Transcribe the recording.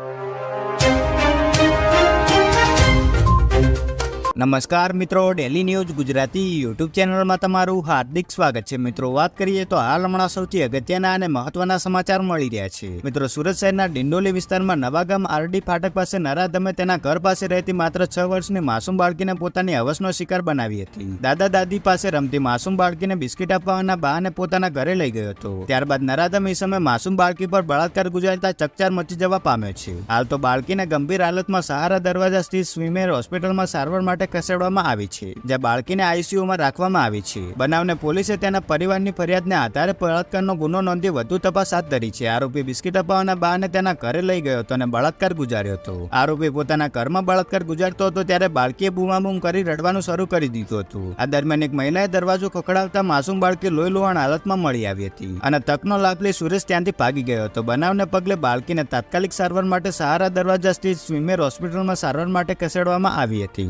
you. નમસ્કાર મિત્રો daily news Gujarati YouTube ચેનલમાં તમારું હાર્દિક સ્વાગત છે. મિત્રો, વાત કરીએ તો હાલ હમણાં સૌથી અગત્યના અને મહત્વના સમાચાર મળી રહ્યા છે. મિત્રો, સુરત શહેરના ડિંડોલી વિસ્તારમાં નવાગામ આરડી ફાટક પાસે નરાધમે તેના ઘર પાસે રહેતી માત્ર છ વર્ષની માસૂમ બાળકીને પોતાની હવસનો શિકાર બનાવી હતી. દાદા દાદી પાસે રમતી માસૂમ બાળકીને બિસ્કિટ આપવાના બહાને પોતાના ઘરે લઈ ગયો હતો. ત્યારબાદ નરાધમ એ સમયે માસૂમ બાળકી પર બળાત્કાર ગુજારતા ચકચાર મચી જવા પામ્યો છે. હાલ તો બાળકીને ગંભીર હાલતમાં સહારા દરવાજા સ્થિત સ્વીમેર હોસ્પિટલમાં સારવાર માટે ખસેડવામાં આવી છે, જ્યાં બાળકીને આઈસીયુમાં રાખવામાં આવી છે. બનાવને પોલીસે તેના પરિવારની ફરિયાદને આધારે બળાત્કારનો ગુનો નોંધી વધુ તપાસ હાથ ધરી છે. આરોપી બિસ્કિટ અપાવવાના બહાને તેના ઘરે લઈ ગયો હતો અને બળાત્કાર ગુજાર્યો હતો. આરોપી પોતાના ઘરમાં બળાત્કાર ગુજારતો હતો ત્યારે બાળકીએ બૂમાબૂમ કરી રડવાનું શરૂ કરી દીધું હતું. આ દરમિયાન એક મહિલાએ દરવાજો ખખડાવતા માસૂમ બાળકી લોહી લોહાણ હાલતમાં મળી આવી હતી અને તકનો લાભ લઈ સુરેશ ત્યાંથી ભાગી ગયો હતો. બનાવને પગલે બાળકીને તાત્કાલિક સારવાર માટે સહારા દરવાજા સ્થિત સ્વીમેર હોસ્પિટલમાં સારવાર માટે ખસેડવામાં આવી હતી.